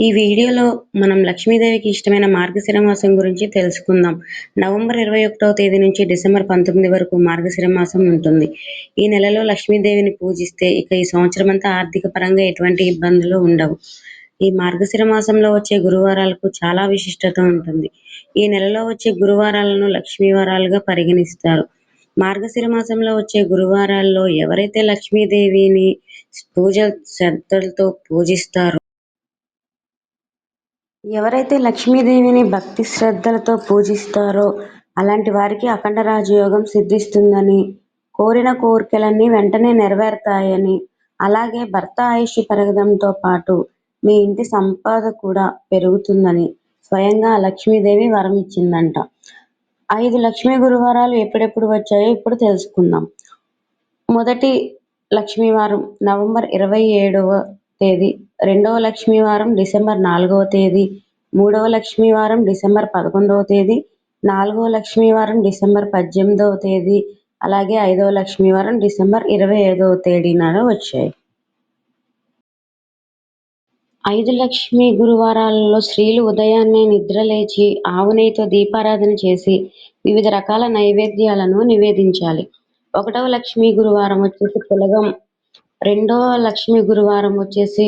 ఈ వీడియోలో మనం లక్ష్మీదేవికి ఇష్టమైన మార్గశిర మాసం గురించి తెలుసుకుందాం. నవంబర్ ఇరవై ఒకటవ తేదీ నుంచి డిసెంబర్ పంతొమ్మిది వరకు మార్గశిర మాసం ఉంటుంది. ఈ నెలలో లక్ష్మీదేవిని పూజిస్తే ఇక ఈ సంవత్సరం అంతా ఆర్థిక పరంగా ఎటువంటి ఇబ్బందులు ఉండవు. ఈ మార్గశిర మాసంలో వచ్చే గురువారాలకు చాలా విశిష్టత ఉంటుంది. ఈ నెలలో వచ్చే గురువారాలను లక్ష్మీ వారాలుగా పరిగణిస్తారు. మార్గశిర మాసంలో వచ్చే గురువారాల్లో ఎవరైతే లక్ష్మీదేవిని పూజ శ్రద్ధలతో పూజిస్తారో ఎవరైతే లక్ష్మీదేవిని భక్తి శ్రద్ధలతో పూజిస్తారో అలాంటి వారికి అఖండ రాజయోగం సిద్ధిస్తుందని కోరిన కోరికలన్నీ వెంటనే నెరవేరుతాయని అలాగే భర్త ఆయుష్ పెరగడంతో పాటు మీ ఇంటి సంపద కూడా పెరుగుతుందని స్వయంగా లక్ష్మీదేవి వరం ఇచ్చిందంట. ఐదు లక్ష్మీ గురువారాలు ఎప్పుడెప్పుడు వచ్చాయో ఇప్పుడు తెలుసుకుందాం. మొదటి లక్ష్మీవారం నవంబర్ ఇరవై ఏడవ తేదీ రెండవ లక్ష్మీవారం డిసెంబర్ నాలుగవ తేదీ మూడవ లక్ష్మీవారం డిసెంబర్ పదకొండవ తేదీ నాలుగవ లక్ష్మీవారం డిసెంబర్ పద్దెనిమిదవ తేదీ అలాగే ఐదవ లక్ష్మీవారం డిసెంబర్ ఇరవై ఐదవ తేదీ నాడు వచ్చాయి. ఐదు లక్ష్మీ గురువారాలలో స్త్రీలు ఉదయాన్నే నిద్రలేచి ఆవు దీపారాధన చేసి వివిధ రకాల నైవేద్యాలను నివేదించాలి. ఒకటవ లక్ష్మీ గురువారం వచ్చేసి పులగం రెండవ లక్ష్మీ గురువారం వచ్చేసి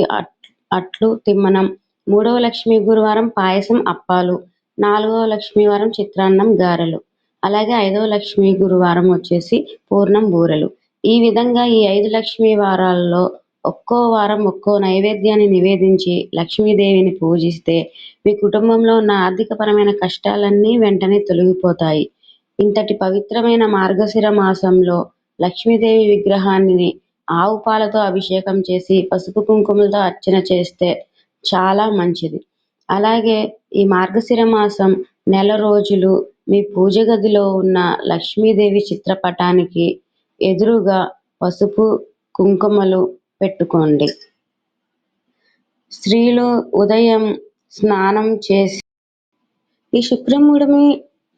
అట్లు తిమ్మనం. మూడవ లక్ష్మీ గురువారం పాయసం అప్పాలు. నాలుగవ లక్ష్మీవారం చిత్రాన్నం గారెలు. అలాగే ఐదవ లక్ష్మీ గురువారం వచ్చేసి పూర్ణం బూరెలు. ఈ విధంగా ఈ ఐదు లక్ష్మీ వారాల్లో ఒక్కో వారం ఒక్కో నైవేద్యాన్ని నివేదించి లక్ష్మీదేవిని పూజిస్తే మీ కుటుంబంలో ఉన్న ఆర్థికపరమైన కష్టాలన్నీ వెంటనే తొలగిపోతాయి. ఇంతటి పవిత్రమైన మార్గశిర మాసంలో లక్ష్మీదేవి విగ్రహాన్ని ఆవు పాలతో అభిషేకం చేసి పసుపు కుంకుమలతో అర్చన చేస్తే చాలా మంచిది. అలాగే ఈ మార్గశిర మాసం నెల రోజులు మీ పూజ గదిలో ఉన్న లక్ష్మీదేవి చిత్రపటానికి ఎదురుగా పసుపు కుంకుమలు పెట్టుకోండి. స్త్రీలు ఉదయం స్నానం చేసి ఈ శుక్రముడిమి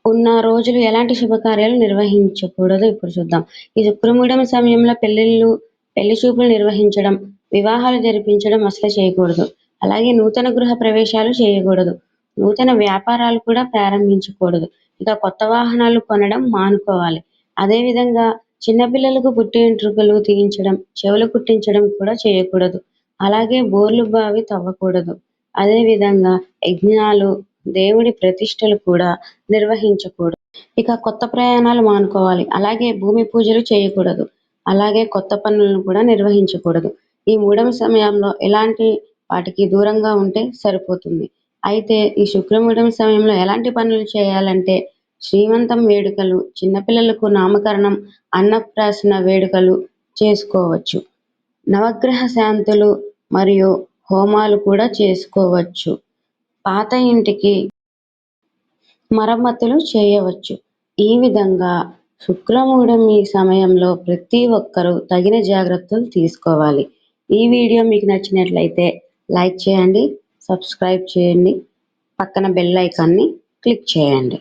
ఉన్న రోజులు ఎలాంటి శుభకార్యాలు నిర్వహించకూడదు ఇప్పుడు చూద్దాం. ఈ శుక్రముడిమి సమయంలో పెళ్ళిళ్ళు పెళ్ళి చూపులు నిర్వహించడం వివాహాలు జరిపించడం అసలు చేయకూడదు. అలాగే నూతన గృహ ప్రవేశాలు చేయకూడదు. నూతన వ్యాపారాలు కూడా ప్రారంభించకూడదు. ఇక కొత్త వాహనాలు కొనడం మానుకోవాలి. అదేవిధంగా చిన్నపిల్లలకు పుట్టి వెంట్రుకలు తీయించడం చెవులు కుట్టించడం కూడా చేయకూడదు. అలాగే బోర్లు బావి తవ్వకూడదు. అదేవిధంగా యజ్ఞాలు దేవుడి ప్రతిష్టలు కూడా నిర్వహించకూడదు. ఇక కొత్త ప్రయాణాలు మానుకోవాలి. అలాగే భూమి పూజలు చేయకూడదు. అలాగే కొత్త పనులను కూడా నిర్వహించకూడదు. ఈ మూడవ సమయంలో ఎలాంటి వాటికి దూరంగా ఉంటే సరిపోతుంది. అయితే ఈ శుక్రమూఢం సమయంలో ఎలాంటి పనులు చేయాలంటే శ్రీమంతం వేడుకలు చిన్నపిల్లలకు నామకరణం అన్నప్రాసన వేడుకలు చేసుకోవచ్చు. నవగ్రహ శాంతులు మరియు హోమాలు కూడా చేసుకోవచ్చు. పాత ఇంటికి మరమ్మతులు చేయవచ్చు. ఈ విధంగా శుక్రమూఢమి సమయంలో ప్రతి ఒక్కరూ తగిన జాగ్రత్తలు తీసుకోవాలి. ఈ వీడియో మీకు నచ్చినట్లయితే లైక్ చేయండి సబ్స్క్రైబ్ చేయండి పక్కన బెల్ ఐకాన్ని క్లిక్ చేయండి.